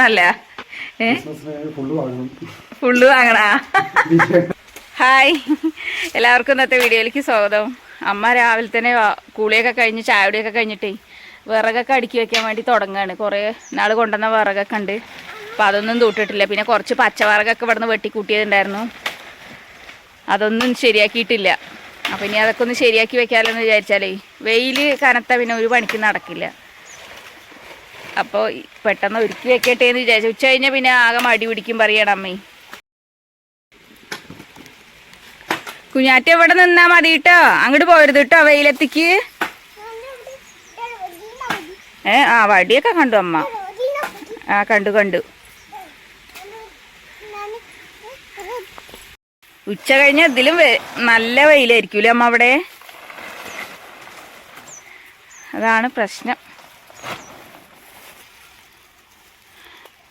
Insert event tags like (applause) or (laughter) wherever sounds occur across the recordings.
നല്ല? ഫുള്ള് വാങ്ങണം. ഹായ്. എല്ലാവർക്കും ഇന്നത്തെ വീഡിയോയിലേക്ക് സ്വാഗതം. അമ്മ രാവിലെ തന്നെ കൂളിയൊക്കെ കുളിയൊക്കെ കഴിഞ്ഞ് ചായയുടെയൊക്കെ കഴിഞ്ഞിട്ടേ വിറകൊക്കെ അടുക്കി വെക്കാൻ വേണ്ടി തുടങ്ങുകയാണ് കുറേ നാൾ കൊണ്ടുവന്ന വിറകൊക്കെ ഉണ്ട്. അപ്പോൾ അതൊന്നും തൂട്ടിട്ടില്ല. പിന്നെ കുറച്ച് പച്ചവിറകൊക്കെ ഇവിടുന്ന് വെട്ടിക്കൂട്ടിയതുണ്ടായിരുന്നു. അതൊന്നും ശരിയാക്കിയിട്ടില്ല. അപ്പോൾ ഇനി അതൊക്കെ ഒന്ന് ശരിയാക്കി വെക്കാമല്ലോ എന്ന് വിചാരിച്ചാലേ വെയിൽ കനത്ത പിന്നെ ഒരു പണിക്ക് നടക്കില്ല. അപ്പോൾ പെട്ടെന്ന് ഒരുക്കി വെക്കട്ടെ എന്ന് വിചാരിച്ചു. ഉച്ച കഴിഞ്ഞാൽ പിന്നെ ആകെ മടി പിടിക്കും പറയണം അമ്മേ. കുഞ്ഞാറ്റ ഇവിടെ നിന്നാ മതി കേട്ടോ അങ്ങോട്ട് പോരുത് കേട്ടോ വെയിലെത്തിക്ക്. ഏ ആ വടിയൊക്കെ കണ്ടു അമ്മ. ആ കണ്ടു കണ്ടു. ഉച്ച കഴിഞ്ഞ ഇതിലും നല്ല വെയിലായിരിക്കൂലേ അമ്മ അവിടെ? അതാണ് പ്രശ്നം.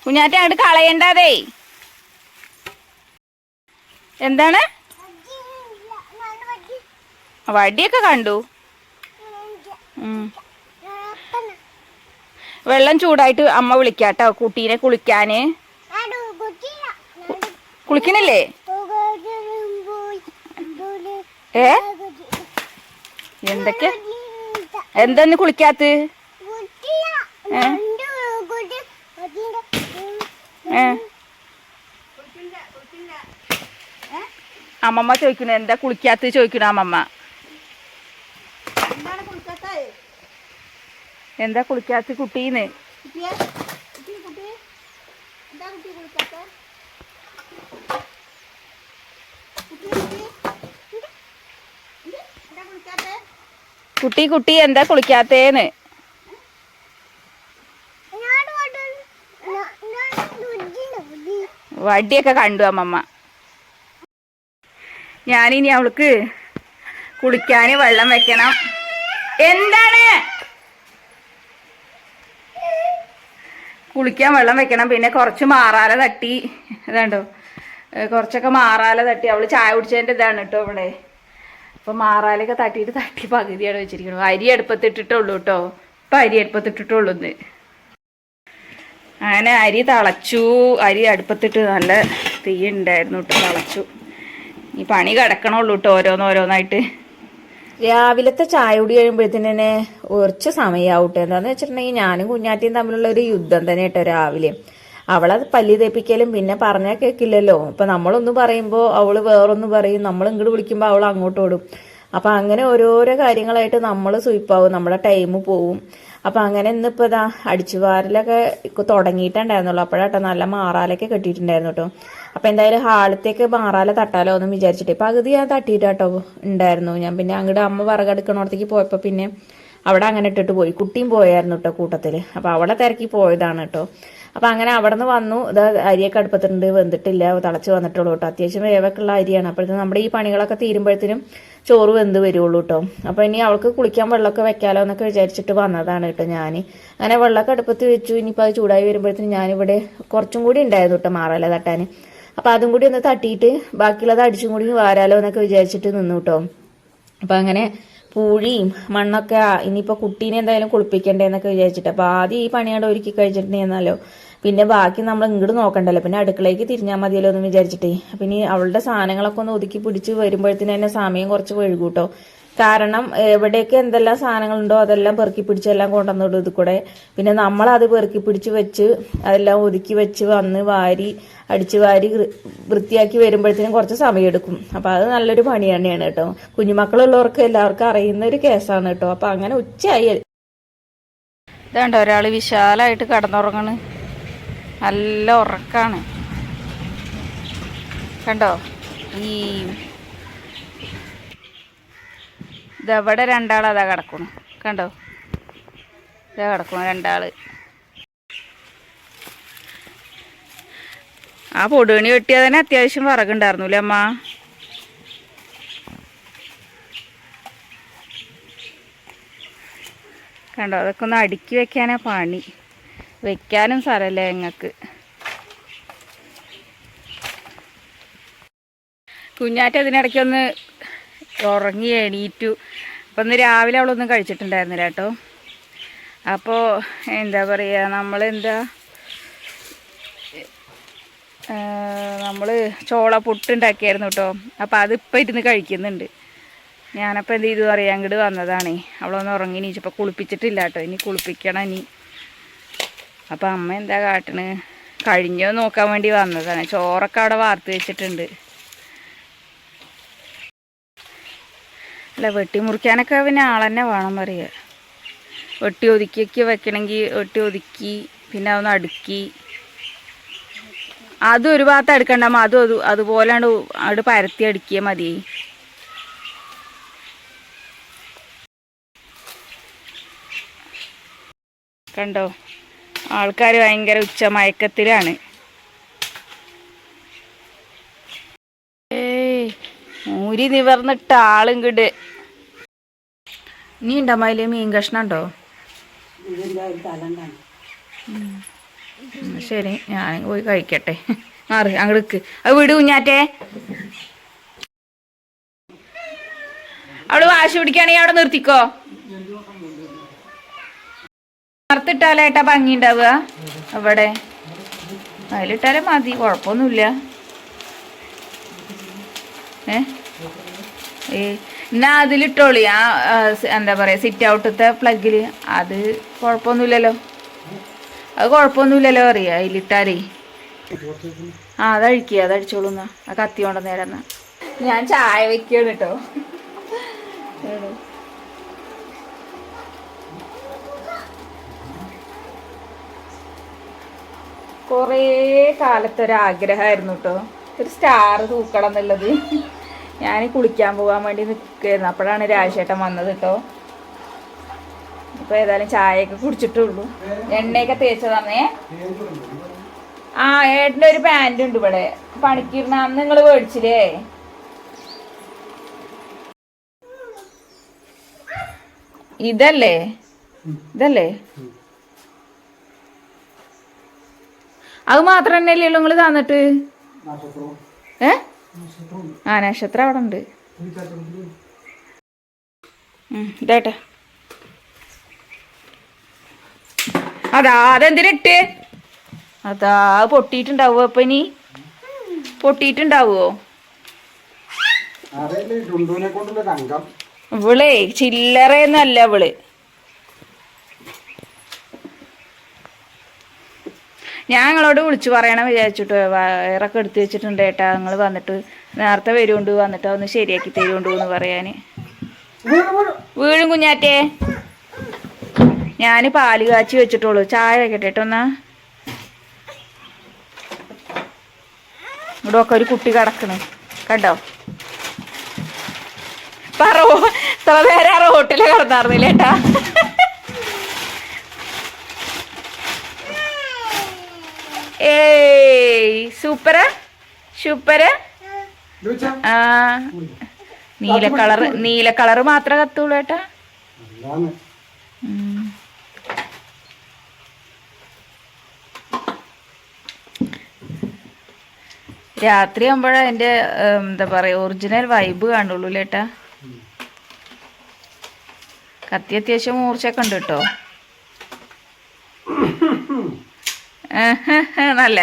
കുഞ്ഞാറ്റ അങ്ങോട്ട് കളയണ്ടതേ. എന്താണ്? വടിയൊക്കെ കണ്ടു. വെള്ളം ചൂടായിട്ട് അമ്മ വിളിക്കാട്ടോ കുട്ടീനെ കുളിക്കാന്. കുളിക്കണില്ലേ? ഏ? എന്തൊക്കെ? എന്തെന്ന് കുളിക്കാത്ത ഏ? അമ്മമ്മ ചോദിക്കണു എന്താ കുളിക്കാത്ത ചോദിക്കണു അമ്മമ്മ. എന്താ കുളിക്കാത്ത കുട്ടീന്ന്? കുട്ടി കുട്ടി എന്താ കുളിക്കാത്തേന്ന്? വടിയൊക്കെ കണ്ടു അമ്മമ്മ. ഞാനിനി അവൾക്ക് കുളിക്കാന് വെള്ളം വെക്കണം. എന്താണ്? കുളിക്കാൻ വെള്ളം വെക്കണം. പിന്നെ കുറച്ച് മാറാല തട്ടി. ഇതാണ്ടോ? കുറച്ചൊക്കെ മാറാല തട്ടി. അവൾ ചായ കുടിച്ചതിന്റെ ഇതാണ് കേട്ടോ ഇവിടെ. അപ്പോൾ മാറാലൊക്കെ തട്ടിയിട്ട് തട്ടി പകുതിയാണ് വെച്ചിരിക്കുന്നത് അരി അടുപ്പത്തിട്ടിട്ടുള്ളൂ കേട്ടോ. ഇപ്പം അരി അടുപ്പത്തിട്ടിട്ടുള്ളൂ ഇന്ന്. അങ്ങനെ അരി തളച്ചു. അരി അടുപ്പത്തിട്ട് നല്ല തീ ഉണ്ടായിരുന്നു കേട്ടോ തളച്ചു. ഈ പണി കിടക്കണുള്ളൂ കേട്ടോ ഓരോന്നോരോന്നായിട്ട് രാവിലത്തെ ചായ കുടി കഴിയുമ്പോഴത്തേന് തന്നെ കുറച്ച് സമയമാവട്ടെ എന്താന്ന് വെച്ചിട്ടുണ്ടെങ്കിൽ ഞാനും കുഞ്ഞാറ്റിയും തമ്മിലുള്ള ഒരു യുദ്ധം തന്നെ കേട്ടോ രാവിലെ. അവളത് പല്ലി തേപ്പിക്കലും പിന്നെ പറഞ്ഞാൽ കേൾക്കില്ലല്ലോ ഇപ്പൊ നമ്മളൊന്ന് പറയുമ്പോൾ അവൾ വേറൊന്ന് പറയും. നമ്മൾ ഇങ്ങോട്ട് വിളിക്കുമ്പോൾ അവൾ അങ്ങോട്ട് ഓടും. അപ്പൊ അങ്ങനെ ഓരോരോ കാര്യങ്ങളായിട്ട് നമ്മൾ സ്വീപ്പാവും നമ്മുടെ ടൈം പോവും. അപ്പൊ അങ്ങനെ ഇന്നിപ്പോ ഇതാ അടിച്ചുവാരലൊക്കെ തുടങ്ങിയിട്ടുണ്ടായിരുന്നുള്ളൂ. അപ്പോഴാട്ടോ നല്ല മാറാലൊക്കെ കെട്ടിയിട്ടുണ്ടായിരുന്നു കേട്ടോ അപ്പൊ എന്തായാലും ഹാളത്തേക്ക് മാറാല തട്ടാലോ എന്ന് വിചാരിച്ചിട്ട്. പകുതി ഞാൻ തട്ടിയിട്ടാട്ടോ ഉണ്ടായിരുന്നു. ഞാൻ പിന്നെ അങ്ങോട്ട് അമ്മ വിറകെടുക്കണോടത്തേക്ക് പോയപ്പോ പിന്നെ അവിടെ അങ്ങനെ ഇട്ടിട്ട് പോയി. കുട്ടിയും പോയായിരുന്നു കേട്ടോ കൂട്ടത്തിൽ. അപ്പൊ അവളെ തിരക്കി പോയതാണ് കേട്ടോ അപ്പൊ അങ്ങനെ അവിടെ നിന്ന് വന്നു. ഇത് അരിയൊക്കെ അടുപ്പത്തിട്ടുണ്ട് വെന്തിട്ടില്ല തിളച്ച് വന്നിട്ടുള്ളൂ കേട്ടോ. അത്യാവശ്യം വേവൊക്കെയുള്ള അരിയാണ്. അപ്പോഴത്തേക്കും നമ്മുടെ ഈ പണികളൊക്കെ തീരുമ്പോഴത്തേനും ചോറ് വെന്ത് വരുള്ളൂ കേട്ടോ. അപ്പൊ ഇനി അവൾക്ക് കുളിക്കാൻ വെള്ളമൊക്കെ വെക്കാലോ എന്നൊക്കെ വിചാരിച്ചിട്ട് വന്നതാണ് കേട്ടോ ഞാൻ അങ്ങനെ വെള്ളമൊക്കെ അടുപ്പത്ത് വെച്ചു. ഇനിയിപ്പോൾ അത് ചൂടായി വരുമ്പോഴത്തേനും ഞാനിവിടെ കുറച്ചും കൂടി ഉണ്ടായിരുന്നു കേട്ടോ മാറാല തട്ടാൻ. അപ്പൊ അതും കൂടി ഒന്ന് തട്ടിയിട്ട് ബാക്കിയുള്ളത് അടിച്ചും കൂടി വാരാലോ എന്നൊക്കെ വിചാരിച്ചിട്ട് നിന്നു കേട്ടോ. അപ്പൊ അങ്ങനെ പൂഴിയും മണ്ണൊക്കെ ഇനിയിപ്പോൾ ഇനിയിപ്പോ കുട്ടീനെ എന്തായാലും കുളിപ്പിക്കണ്ടേ എന്നൊക്കെ വിചാരിച്ചിട്ട്. അപ്പൊ ആദ്യം ഈ പണിയോടെ ഒരുക്കി കഴിച്ചിട്ടുണ്ടെന്നാലോ പിന്നെ ബാക്കി നമ്മൾ ഇങ്ങോട്ട് നോക്കണ്ടല്ലോ. പിന്നെ അടുക്കളയ്ക്ക് തിരിഞ്ഞാൽ മതിയല്ലോ എന്ന് വിചാരിച്ചിട്ടേ. ഇനി അവളുടെ സാധനങ്ങളൊക്കെ ഒന്ന് ഒതുക്കി പിടിച്ച് വരുമ്പോഴത്തേന് തന്നെ സമയം കുറച്ച് വഴുകൂട്ടോ കാരണം എവിടെയൊക്കെ എന്തെല്ലാം സാധനങ്ങളുണ്ടോ അതെല്ലാം പെറുക്കി പിടിച്ചെല്ലാം കൊണ്ടുവന്നിടും ഇത് കൂടെ. പിന്നെ നമ്മൾ അത് പെറുക്കി പിടിച്ച് വെച്ച് അതെല്ലാം ഒതുക്കി വെച്ച് വന്ന് വാരി അടിച്ച് വാരി വൃത്തിയാക്കി വരുമ്പോഴത്തേനും കുറച്ച് സമയമെടുക്കും അപ്പം അത് നല്ലൊരു പണി തന്നെയാണ് കേട്ടോ. കുഞ്ഞുമക്കളുള്ളവർക്ക് എല്ലാവർക്കും അറിയുന്ന ഒരു കേസാണ് കേട്ടോ. അപ്പം അങ്ങനെ ഉച്ചയായി. ഇതാണ്ട് ഒരാൾ വിശാലമായിട്ട് കടന്നുറങ്ങണ്. നല്ല ഉറക്കാണ്. കണ്ടോ? ഈ ഇതവിടെ രണ്ടാൾ അതാ കിടക്കണു കണ്ടോ? ഇതാ കിടക്കണു രണ്ടാൾ ആ പൊടുകണി വെട്ടിയാൽ തന്നെ അത്യാവശ്യം വിറകുണ്ടായിരുന്നു അല്ലേ അമ്മ? കണ്ടോ? അതൊക്കെ ഒന്ന് അടുക്കി വെക്കാനാ പണി. വെക്കാനും സ്ഥലമല്ലേ ഞങ്ങൾക്ക്. കുഞ്ഞാറ്റ അതിനിടയ്ക്ക് ഒന്ന് ഉറങ്ങി എണീറ്റു. അപ്പം ഇന്ന് രാവിലെ അവളൊന്നും കഴിച്ചിട്ടുണ്ടായിരുന്നില്ല കേട്ടോ. അപ്പോൾ എന്താ പറയുക നമ്മളെന്താ? നമ്മൾ ചോള പുട്ടുണ്ടാക്കിയായിരുന്നു കേട്ടോ. അപ്പോൾ അതിപ്പോൾ ഇരുന്ന് കഴിക്കുന്നുണ്ട്. ഞാനപ്പോൾ എന്ത് ചെയ്തു അറിയാൻ അങ്ങോട്ട് വന്നതാണേ. അവളൊന്ന് ഉറങ്ങി നീച്ചപ്പോൾ കുളിപ്പിച്ചിട്ടില്ല കേട്ടോ. ഇനി കുളിപ്പിക്കണം ഇനി. അപ്പം അമ്മ എന്താ കാട്ടണ്? കഴിഞ്ഞോ നോക്കാൻ വേണ്ടി വന്നതാണ്. ചോറൊക്കെ അവിടെ വാർത്ത് വെച്ചിട്ടുണ്ട്. അല്ല വെട്ടി മുറിക്കാനൊക്കെ പിന്നെ ആളെന്നെ വേണം പറയുക വെട്ടി ഒതുക്കിയൊക്കെ വെക്കണമെങ്കിൽ വെട്ടി ഒതുക്കി പിന്നെ അതൊന്ന് അടുക്കി. അതും ഒരു ഭാഗത്ത് അടുക്കണ്ടാകുമ്പോൾ അതും അത് അതുപോലെയാണ് അവിടെ പരത്തി അടുക്കിയാൽ മതി. കണ്ടോ? ആൾക്കാർ ഭയങ്കര ഉച്ച മൂരി നിവർന്നിട്ട ആളും കിട് നീ ഉണ്ടോ മയിൽ? മീൻ കഷ്ണം ഉണ്ടോ ശരി. ഞാൻ പോയി കഴിക്കട്ടെ. മാറി അങ്ങോട്ട് അത് വിട് കുഞ്ഞാറ്റേ. അവൾ വാശി പിടിക്കുകയാണെങ്കിൽ അവിടെ നിർത്തിക്കോ. നിർത്തിട്ടാലേട്ടാ ഭംഗി ഉണ്ടാവുക അവിടെ. അതിലിട്ടാലേ മതി കുഴപ്പമൊന്നുമില്ല. ഏ? എന്നാ അതിലിട്ടോളി. ആ എന്താ പറയാ സിറ്റ് ഔട്ടത്തെ പ്ലഗിൽ അത് കുഴപ്പമൊന്നുമില്ലല്ലോ. അത് കുഴപ്പമൊന്നുമില്ലല്ലോ അറിയാം അതിലിട്ടാലേ. ആ അതഴിക്കുക അതഴിച്ചോളൂ എന്നാ. ആ കത്തി കൊണ്ട നേരം ഞാൻ ചായ വെക്കുകയാണ് കേട്ടോ കുറേ കാലത്തൊരാഗ്രഹമായിരുന്നു കേട്ടോ ഒരു സ്റ്റാർ തൂക്കണം എന്നുള്ളത്. ഞാൻ കുളിക്കാൻ പോകാൻ വേണ്ടി നിൽക്കുകയായിരുന്നു അപ്പോഴാണ് രാജേട്ടൻ വന്നത് കേട്ടോ. ഇപ്പോൾ ഏതായാലും ചായയൊക്കെ കുടിച്ചിട്ടുള്ളൂ. എണ്ണയൊക്കെ തേച്ചതാന്നേ. ആ ഏട്ടന്റെ ഒരു പാന്റ് ഉണ്ട് ഇവിടെ. പണിക്കിരുന്ന അന്ന് നിങ്ങൾ മേടിച്ചില്ലേ? ഇതല്ലേ? ഇതല്ലേ? അത് മാത്രം ഉള്ളൂ നിങ്ങൾ തന്നിട്ട്? ഏ? ആ നക്ഷത്രം അവിടെ ഉണ്ട്. ഇതാട്ടെ അതാ അതെന്തിനിട്ട് അതാ അത് പൊട്ടിയിട്ടുണ്ടാവോ അപ്പൊ ഇനി? പൊട്ടിയിട്ടുണ്ടാവോ? ഇവളേ ചില്ലറയൊന്നല്ല ഇവൾ. ഞാൻ നിങ്ങളോട് വിളിച്ചു പറയണം വിചാരിച്ചിട്ട് വയറൊക്കെ എടുത്തു വെച്ചിട്ടുണ്ട് ഏട്ടാ. നിങ്ങൾ വന്നിട്ട് നേരത്തെ വരുകൊണ്ട് വന്നിട്ട് ഒന്ന് ശരിയാക്കി തരുകൊണ്ട് എന്ന് പറയാന്. വീഴും കുഞ്ഞാറ്റേ. ഞാൻ പാൽ കാച്ചി വെച്ചിട്ടുള്ളൂ. ചായ വെക്കട്ടെ കേട്ടോ ഇവിടെ ഒക്കെ ഒരു കുട്ടി കിടക്കണേ. കണ്ടോ? പറ ഇത്ര നേരം ആ റോട്ടിൽ കിടന്നാർന്നില്ല സൂപ്പർ സൂപ്പറാ സൂപ്പറാ ആ നീല കളറ് നീല കളറ് മാത്രമേ കത്തുള്ളൂ ഏട്ടാ. രാത്രി ആകുമ്പോഴാ എന്റെ എന്താ പറയാ ഒറിജിനൽ വൈബ് കാണുള്ളൂ ഏട്ടാ? കത്തി അത്യാവശ്യം മൂർച്ചയൊക്കെ ഉണ്ട് കേട്ടോ. (laughs) നല്ല.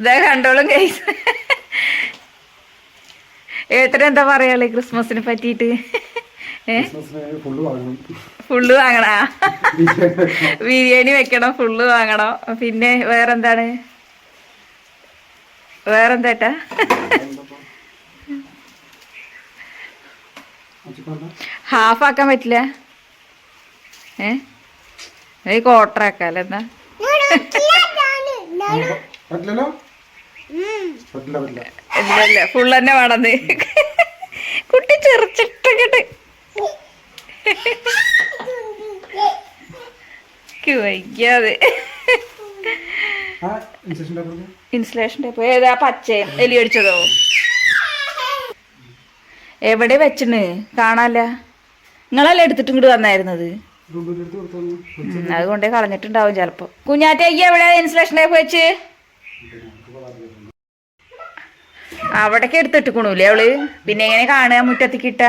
ഇതാ കണ്ടോളും കൈസ് എന്താ പറയാളേ ക്രിസ്മസിനെ പറ്റിയിട്ട്? ക്രിസ്മസിന് ഫുള്ള് വാങ്ങണം. ബിരിയാണി. വെക്കണം ഫുള്ള് വാങ്ങണം. പിന്നെ വേറെന്താണ്? വേറെന്താട്ടാ ഹാഫ് ആക്കാൻ പറ്റില്ല. ഏ? ഈ ക്വാർട്ടർ ആക്കാല്ലേ എന്താ പറ്റില്ലല്ലോ? പറ്റില്ല പറ്റില്ല. ഇല്ല ഫുൾ തന്നെ വേണം കുട്ടി ഇൻസെഷൻ പേപ്പർ ഇൻസുലേഷൻ ടേപ്പ് ഏതാ പച്ചയും എലി അടിച്ചതോ? എവിടെ വെച്ചിണ്? കാണാല്ല. നിങ്ങളല്ലേ എടുത്തിട്ട് ഇങ്ങോട്ട് വന്നായിരുന്നത്? അതുകൊണ്ടേ കളഞ്ഞിട്ടുണ്ടാവും ചിലപ്പോ. കുഞ്ഞാറ്റയ്ക്ക് എവിടെ ഇൻസുലേഷൻ ടേപ്പ് വെച്ച്? അവിടേക്ക് എടുത്തിട്ടിക്കണൂല്ലേ അവൾ? പിന്നെ എങ്ങനെ കാണുക മുറ്റത്തി കിട്ട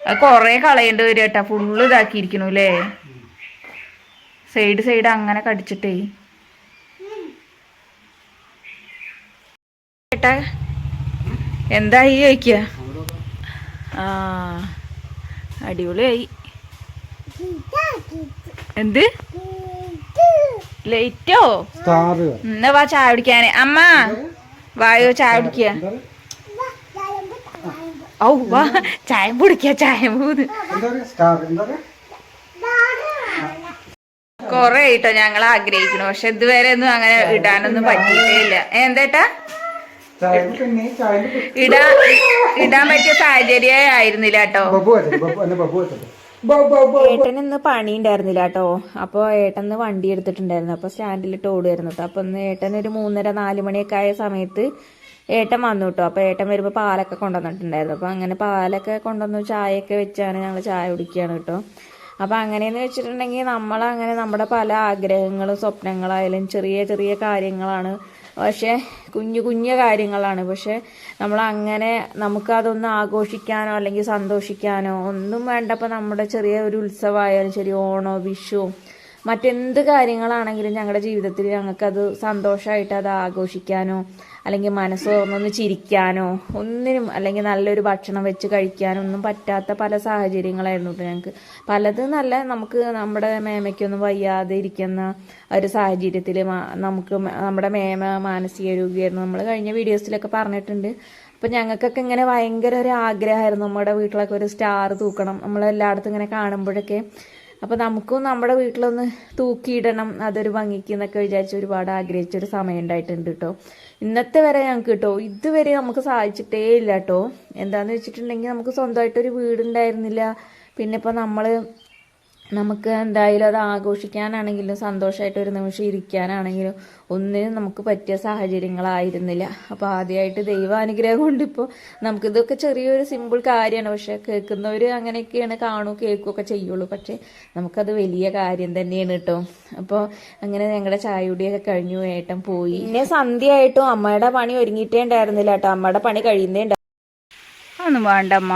അത് കൊറേ കളയേണ്ടി വരും കേട്ടാ. ഫുള്ള് ഇതാക്കിയിരിക്കണു അല്ലേ സൈഡ് സൈഡ് അങ്ങനെ കടിച്ചിട്ടേ. എന്താ ഈ ചോദിക്കുക ആ അടിപൊളിയായി. എന്ത്? ലേറ്റോ എന്നാ വാ ചായ കുടിക്കാന്. അമ്മ വായോ ചായ കുടിക്കുക ഔ വാ. ചായ കുടിക്ക ചായ കൊറേ ആയിട്ടോ ഞങ്ങൾ ആഗ്രഹിക്കണു. പക്ഷെ ഇതുവരെ ഒന്നും അങ്ങനെ ഇടാനൊന്നും പറ്റിയിട്ടേ ഇല്ല. എന്തേട്ടാ ചായ പിന്നെ ചായ ഇടാ ഇടാൻ പറ്റിയ സാഹചര്യ ആയിരുന്നില്ല കേട്ടോ. ഏട്ടൻ ഇന്ന് പണി ഉണ്ടായിരുന്നില്ല കേട്ടോ അപ്പോൾ ഏട്ടൻ ഇന്ന് വണ്ടി എടുത്തിട്ടുണ്ടായിരുന്നു. അപ്പോൾ സ്റ്റാൻഡിലിട്ട് ഓടുമായിരുന്നു കേട്ടോ അപ്പോൾ ഇന്ന് ഏട്ടൻ ഒരു മൂന്നര നാല് മണിയൊക്കെ ആയ സമയത്ത് ഏട്ടൻ വന്നു കേട്ടോ അപ്പോൾ ഏട്ടൻ വരുമ്പോൾ പാലൊക്കെ കൊണ്ടുവന്നിട്ടുണ്ടായിരുന്നു. അപ്പോൾ അങ്ങനെ പാലൊക്കെ കൊണ്ടുവന്നു ചായയൊക്കെ വെച്ചാണ് ഞങ്ങൾ ചായ കുടിക്കുകയാണ് കേട്ടോ അപ്പോൾ അങ്ങനെയെന്ന് വെച്ചിട്ടുണ്ടെങ്കിൽ നമ്മളങ്ങനെ നമ്മുടെ പല ആഗ്രഹങ്ങളും സ്വപ്നങ്ങളായാലും ചെറിയ ചെറിയ കാര്യങ്ങളാണ് പക്ഷേ കുഞ്ഞു കുഞ്ഞ കാര്യങ്ങളാണ്. പക്ഷെ നമ്മൾ അങ്ങനെ നമുക്കതൊന്ന് ആഘോഷിക്കാനോ അല്ലെങ്കിൽ സന്തോഷിക്കാനോ ഒന്നും വേണ്ടപ്പോൾ നമ്മുടെ ചെറിയ ഒരു ഉത്സവമായാലും ശരി ഓണോ വിഷു മറ്റെന്ത് കാര്യങ്ങളാണെങ്കിലും ഞങ്ങളുടെ ജീവിതത്തിൽ ഞങ്ങൾക്കത് സന്തോഷമായിട്ട് അത് ആഘോഷിക്കാനോ അല്ലെങ്കിൽ മനസ്സ് തുറന്നൊന്ന് ചിരിക്കാനോ ഒന്നിനും അല്ലെങ്കിൽ നല്ലൊരു ഭക്ഷണം വെച്ച് കഴിക്കാനോ ഒന്നും പറ്റാത്ത പല സാഹചര്യങ്ങളായിരുന്നു കേട്ടോ ഞങ്ങൾക്ക് പലതും നല്ല നമുക്ക് നമ്മുടെ മേമയ്ക്കൊന്നും വയ്യാതെ ഇരിക്കുന്ന ഒരു സാഹചര്യത്തിൽ നമുക്ക് നമ്മുടെ മേമ മാനസിക രോഗിയായിരുന്നു നമ്മൾ കഴിഞ്ഞ വീഡിയോസിലൊക്കെ പറഞ്ഞിട്ടുണ്ട്. അപ്പം ഞങ്ങൾക്കൊക്കെ ഇങ്ങനെ ഭയങ്കര ഒരു ആഗ്രഹമായിരുന്നു നമ്മുടെ വീട്ടിലൊക്കെ ഒരു സ്റ്റാർ തൂക്കണം. നമ്മളെല്ലായിടത്തും ഇങ്ങനെ കാണുമ്പോഴൊക്കെ അപ്പോൾ നമുക്കും നമ്മുടെ വീട്ടിലൊന്ന് തൂക്കിയിടണം. അതൊരു ഭംഗിക്ക് എന്നൊക്കെ വിചാരിച്ച് ഒരുപാട് ആഗ്രഹിച്ചൊരു സമയം ഉണ്ടായിട്ടുണ്ട് കേട്ടോ. ഇന്നത്തെ വരെ ഞങ്ങൾക്ക് കേട്ടോ ഇതുവരെ നമുക്ക് സാധിച്ചിട്ടേ ഇല്ല കേട്ടോ. എന്താന്ന് വെച്ചിട്ടുണ്ടെങ്കിൽ നമുക്ക് സ്വന്തമായിട്ടൊരു വീടുണ്ടായിരുന്നില്ല. പിന്നെ ഇപ്പോൾ നമ്മൾ നമുക്ക് എന്തായാലും അത് ആഘോഷിക്കാനാണെങ്കിലും സന്തോഷമായിട്ട് ഒരു നിമിഷം ഇരിക്കാനാണെങ്കിലും ഒന്നിനും നമുക്ക് പറ്റിയ സാഹചര്യങ്ങളായിരുന്നില്ല. അപ്പോൾ ആദ്യമായിട്ട് ദൈവാനുഗ്രഹം കൊണ്ട് ഇപ്പോൾ നമുക്കിതൊക്കെ ചെറിയൊരു സിമ്പിൾ കാര്യമാണ്. പക്ഷെ കേൾക്കുന്നവർ അങ്ങനെയൊക്കെയാണ് കാണൂ കേൾക്കുകയൊക്കെ ചെയ്യുള്ളൂ. പക്ഷേ നമുക്കത് വലിയ കാര്യം തന്നെയാണ് കേട്ടോ അപ്പോൾ അങ്ങനെ ഞങ്ങളുടെ ചായുടിയൊക്കെ കഴിഞ്ഞു ഏട്ടൻ പോയി. പിന്നെ സന്ധ്യയായിട്ടും അമ്മയുടെ പണി ഒരുങ്ങിയിട്ടേ ഉണ്ടായിരുന്നില്ല കേട്ടോ അമ്മയുടെ പണി കഴിയുന്നേ ഉണ്ടായിരുന്നു ഒന്നും വേണ്ട അമ്മ.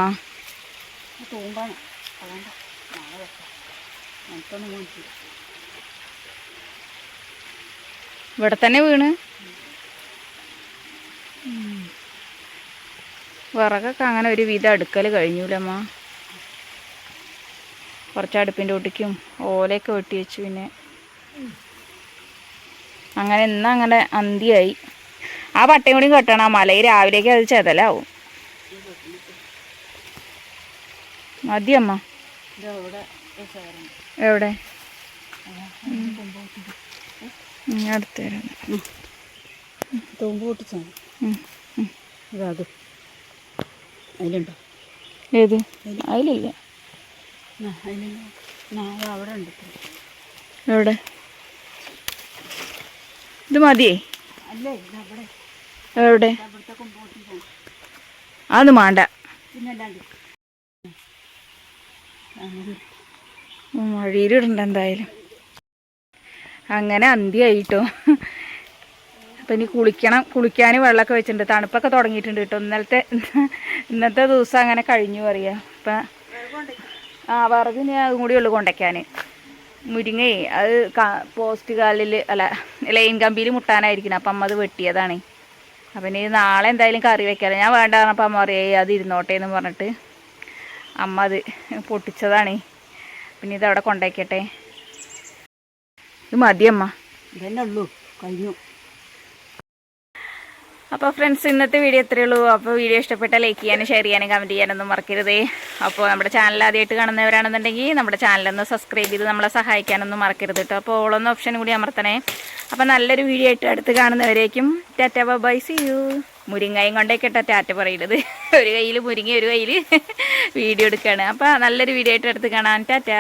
ഇവിടെ തന്നെ വീണ്. വിറകൊക്കെ അങ്ങനെ ഒരു വിധം അടുക്കൽ കഴിഞ്ഞൂലമ്മ. കുറച്ച് അടുപ്പിന്റെ ഒട്ടിക്കും ഓലയൊക്കെ വെട്ടി വെച്ചു പിന്നെ. അങ്ങനെ ഇന്ന് അങ്ങനെ അന്തിയായി. ആ പട്ടയും കൂടി കെട്ടണം. ആ മലയിൽ രാവിലേക്ക് അത് ചെതലാവും. മതിയമ്മ. എവിടെ? ഉം, അടുത്ത് തരാം തൂമ്പ് പൊട്ടിച്ചാണ് ഉം, ഉം. അത്. അതിലുണ്ടോ? ഏത്? അതിലില്ല. ആ, അതിലുണ്ടോ അവിടെ ഉണ്ട്. എവിടെ? ഇത് മതിയേ? എവിടെ? അത് മാണ്ട പിന്നെ അല്ലാണ്ട് വഴിയിലിടണ്ട എന്തായാലും. അങ്ങനെ അന്തിയായിട്ടോ അപ്പം ഇനി കുളിക്കണം. കുളിക്കാൻ വെള്ളമൊക്കെ വെച്ചിട്ടുണ്ട്. തണുപ്പൊക്കെ തുടങ്ങിയിട്ടുണ്ട് കേട്ടോ. ഇന്നലത്തെ ഇന്നത്തെ ദിവസം അങ്ങനെ കഴിഞ്ഞു പറയാം. അപ്പം ആ വറവ് ഞാൻ കൂടി ഉള്ളു കൊണ്ടയ്ക്കാൻ മുരിങ്ങേ അത് പോസ്റ്റ് കാലിൽ അല്ല ലൈൻ കമ്പിയിൽ മുട്ടാനായിരിക്കണം. അപ്പം അമ്മ അത് വെട്ടിയതാണ്. അപ്പം ഇനി നാളെ എന്തായാലും കറി വെക്കാമല്ലോ ഞാൻ വേണ്ട പറഞ്ഞപ്പോൾ അമ്മ പറയേ അത് ഇരുന്നോട്ടെ എന്ന് പറഞ്ഞിട്ട്. അമ്മ അത് പൊട്ടിച്ചതാണ്. പിന്നെ ഇത് അവിടെ കൊണ്ടേക്കട്ടെ. ഇത് മതിയമ്മ. ഇതന്നെ ഉള്ളൂ. കഴിഞ്ഞു. അപ്പോൾ ഫ്രണ്ട്സ് ഇന്നത്തെ വീഡിയോ ഇത്രയേ ഉള്ളൂ. അപ്പോൾ വീഡിയോ ഇഷ്ടപ്പെട്ടാൽ ലൈക്ക് ചെയ്യാനും ഷെയർ ചെയ്യാനും കമന്റ് ചെയ്യാനൊന്നും മറക്കരുതേ. അപ്പോൾ നമ്മുടെ ചാനൽ ആദ്യമായിട്ട് കാണുന്നവരാണെന്നുണ്ടെങ്കിൽ നമ്മുടെ ചാനലൊന്ന് സബ്സ്ക്രൈബ് ചെയ്ത് നമ്മളെ സഹായിക്കാനൊന്നും മറക്കരുത് കേട്ടോ അപ്പോൾ ഓളൊന്ന് ഓപ്ഷൻ കൂടി അമർത്തണേ. അപ്പോൾ നല്ലൊരു വീഡിയോ ആയിട്ട് അടുത്ത് കാണുന്നവരേക്കും ടാറ്റ ബൈ സി യു മുരിങ്ങയും കൊണ്ടേക്കട്ടെ ടാറ്റ പറയുന്നത് (laughs) ഒരു കയ്യിൽ മുരിങ്ങ ഒരു കയ്യിൽ വീഡിയോ (laughs) എടുക്കുകയാണ് അപ്പോൾ നല്ലൊരു വീഡിയോ ആയിട്ട് അടുത്ത് കാണാൻ ടാറ്റ.